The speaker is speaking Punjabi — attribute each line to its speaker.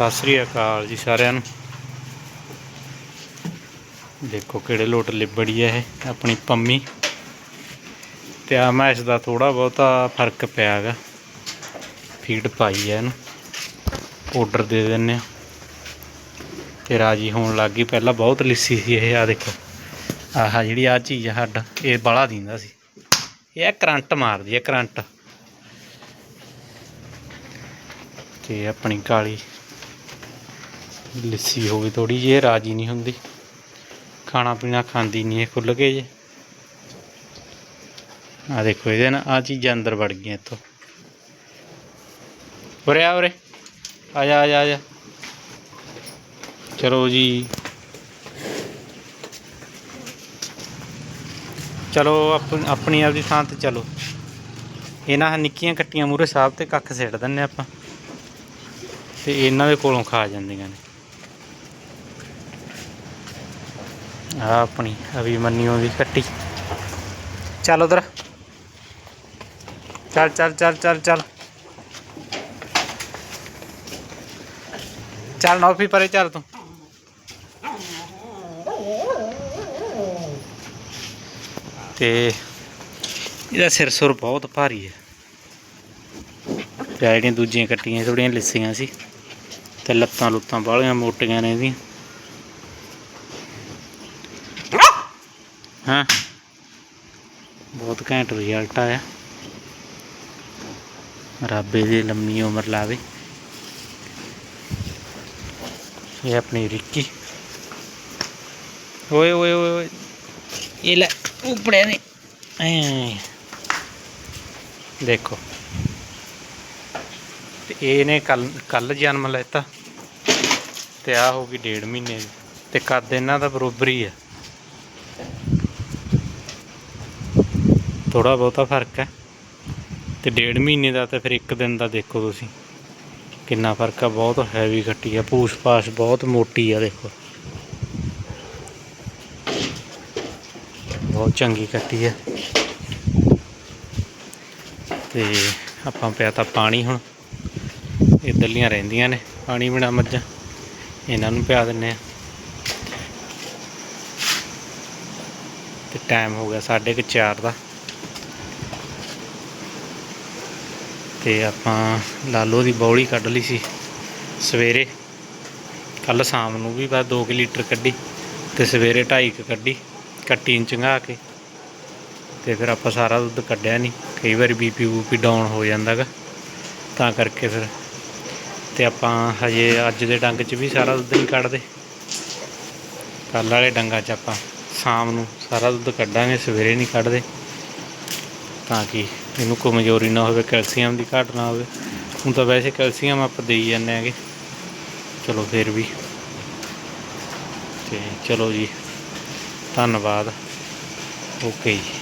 Speaker 1: ਸਤਿ ਸ੍ਰੀ ਅਕਾਲ ਜੀ ਸਾਰਿਆਂ ਨੂੰ। ਦੇਖੋ ਕਿਹੜੇ ਲੋਟ ਲਿਬੜੀ ਹੈ ਇਹ, ਆਪਣੀ ਪੰਮੀ। ਤੇ ਆ ਮੈਂ ਇਸ ਦਾ ਥੋੜਾ ਬਹੁਤਾ ਫ਼ਰਕ ਪਿਆ ਹੈਗਾ ਫੀਡ ਪਾਈ ਹੈ ਇਹਨੂੰ। ਪਾਊਡਰ ਦੇ ਦਿੰਨੇ ਆ ਤੇ ਰਾਜੀ ਹੋਣ ਲੱਗ ਗਈ। ਪਹਿਲਾਂ ਬਹੁਤ ਲਿੱਸੀ ਸੀ ਇਹ ਆ ਦੇਖੋ। ਆਹ ਜਿਹੜੀ ਆ ਚੀਜ਼ ਆ ਹੱਡ ਇਹ ਬੜਾ ਦਿੰਦਾ ਸੀ। ਇਹ ਕਰੰਟ ਮਾਰਦੀ ਹੈ ਕਰੰਟ। ਤੇ ਆਪਣੀ ਕਾਲੀ ਲਿੱਸੀ ਹੋ ਗਈ ਥੋੜੀ ਜਿਹੀ ਰਾਜੀ ਨਹੀਂ ਹੁੰਦੀ। ਖਾਣਾ ਪੀਣਾ ਖਾਂਦੀ ਨਹੀਂ, ਇਹ ਖੁੱਲ ਕੇ ਜੇ। ਆ ਦੇਖੋ ਇਹਦੇ ਨਾਲ ਆ ਚੀਜ਼ਾਂ ਅੰਦਰ ਵੜ ਗਈਆਂ ਇੱਥੋਂ। ਉਰੇ ਆ ਉਰੇ। ਆ ਜਾ ਆ ਜਾ ਆ ਜਾ। ਚਲੋ ਜੀ। ਚਲੋ ਆਪ- ਆਪਣੀ ਆਪਦੀ ਥਾਂ ਤੇ ਚਲੋ। ਇਹਨਾਂ ਨਿੱਕੀਆਂ ਕੱਟੀਆਂ ਮੂਰੇ ਸਾਹਿਬ ਤੇ ਕੱਖ ਸਿੱਟ ਦਿੰਨੇ ਆਪਾਂ। ਤੇ ਇਹਨਾਂ ਦੇ ਕੋਲੋਂ ਖਾ ਜਾਂਦੀਆਂ ਨੇ। ਆ ਆਪਣੀ ਅਭੀ ਮੰਨੀਓ ਦੀ ਕੱਟੀ। ਚੱਲ ਉਧਰ। ਚੱਲ ਚੱਲ ਚੱਲ ਚੱਲ ਚੱਲ। ਚੱਲ ਨੌਫੀ ਪਰੇ ਚੱਲ ਤੂੰ। ਤੇ ਇਹਦਾ ਸਿਰ ਸੁਰ ਬਹੁਤ ਭਾਰੀ ਹੈ। ਤੇ ਜਿਹੜੀਆਂ ਦੂਜੀਆਂ ਕੱਟੀਆਂ ਥੋੜੀਆਂ ਲਿੱਸੀਆਂ ਸੀ। ਤੇ ਲੱਤਾਂ ਲੁੱਤਾਂ ਬਾਹਲੀਆਂ ਮੋਟੀਆਂ ਨੇ ਇਹਦੀਆਂ। ਹਾਂ। ਬਹੁਤ ਘੈਂਟ ਰਿਜ਼ਲਟ ਆਇਆ। ਰੱਬ ਇਹਦੀ ਲੰਮੀ ਉਮਰ ਲਾਵੇ। ਇਹ ਆਪਣੀ ਰਿੱਕੀ। ਓਏ ਓਏ ਓਏ ਇਹ ਲੈ ਉਪੜੇ ਨੇ। ਐ। ਦੇਖੋ। ਤੇ ਇਹਨੇ ਕੱਲ ਕੱਲ ਜਨਮ ਲੈਤਾ। ਤੇ ਆ ਹੋ ਗਈ ਡੇਢ ਮਹੀਨੇ ਦੀ। ਤੇ ਕੱਦ ਇਹਨਾਂ ਦਾ ਬਰੋਬਰ ਹੀ ਆ। ਥੋੜਾ ਬਹੁਤਾ ਫ਼ਰਕ ਹੈ। ਤੇ ਡੇਢ ਮਹੀਨੇ ਦਾ ਤੇ ਫਿਰ ਇੱਕ ਦਿਨ ਦਾ ਦੇਖੋ ਤੁਸੀਂ। ਕਿੰਨਾ ਫ਼ਰਕ ਆ, ਬਹੁਤ ਹੈਵੀ ਖੱਟੀ ਆ ਪੂਛ ਪਾਸ਼ ਬਹੁਤ ਮੋਟੀ ਆ ਦੇਖੋ। ਬਹੁਤ ਚੰਗੀ ਕੱਟੀ ਆ। ਤੇ ਆਪਾਂ ਪਿਆ ਤਾਂ ਪਾਣੀ ਹੁਣ। ਇੱਧਰਲੀਆਂ ਰਹਿੰਦੀਆਂ ਨੇ, ਪਾਣੀ ਬਿਨਾ ਮੱਝਾਂ। ਇਹਨਾਂ ਨੂੰ ਪਿਆ ਦਿੰਨੇ ਆ। ਤੇ ਟਾਈਮ ਹੋ ਗਿਆ ਸਾਢੇ ਕੁ ਚਾਰ ਦਾ। ਤੇ ਆਪਾਂ ਲਾਲੋ ਦੀ ਬੌਲੀ ਕੱਢ ਲਈ ਸੀ ਸਵੇਰੇ। ਕੱਲ ਸ਼ਾਮ ਨੂੰ ਵੀ ਬਸ 2 ਲੀਟਰ ਕੱਢੀ ਤੇ ਸਵੇਰੇ 2.5 ਕੱਢੀ, ਕੱਟੀ ਨੂੰ ਚੰਗਾ ਕੇ। ਤੇ ਫਿਰ ਆਪਾਂ ਸਾਰਾ ਦੁੱਧ ਕੱਢਿਆ ਨਹੀਂ ਕਈ ਵਾਰੀ ਬੀਪੀ ਬੂਪੀ ਡਾਊਨ ਹੋ ਜਾਂਦਾਗਾ ਤਾਂ ਕਰਕੇ ਫਿਰ ਤੇ ਆਪਾਂ ਹਜੇ ਅੱਜ ਦੇ ਡੰਗ 'ਚ ਵੀ ਸਾਰਾ ਦੁੱਧ ਨਹੀਂ ਕੱਢਦੇ। ਕੱਲ ਵਾਲੇ ਡੰਗਾਂ 'ਚ ਆਪਾਂ ਸ਼ਾਮ ਨੂੰ ਸਾਰਾ ਦੁੱਧ ਕੱਢਾਂਗੇ, ਸਵੇਰੇ ਨਹੀਂ ਕੱਢਦੇ। ਤਾਂ ਕਿ ਇਹਨੂੰ ਕਮਜ਼ੋਰੀ ਨਾ ਹੋਵੇ, ਕੈਲਸ਼ੀਅਮ ਦੀ ਘਾਟ ਨਾ ਹੋਵੇ। ਹੁਣ ਤਾਂ ਵੈਸੇ ਕੈਲਸ਼ੀਅਮ ਆਪਾਂ ਦੇਈ ਜਾਂਦੇ ਆਂਗੇ ਚਲੋ ਫਿਰ ਵੀ। ਤੇ ਚਲੋ ਜੀ, ਧੰਨਵਾਦ। ਓਕੇ ਜੀ।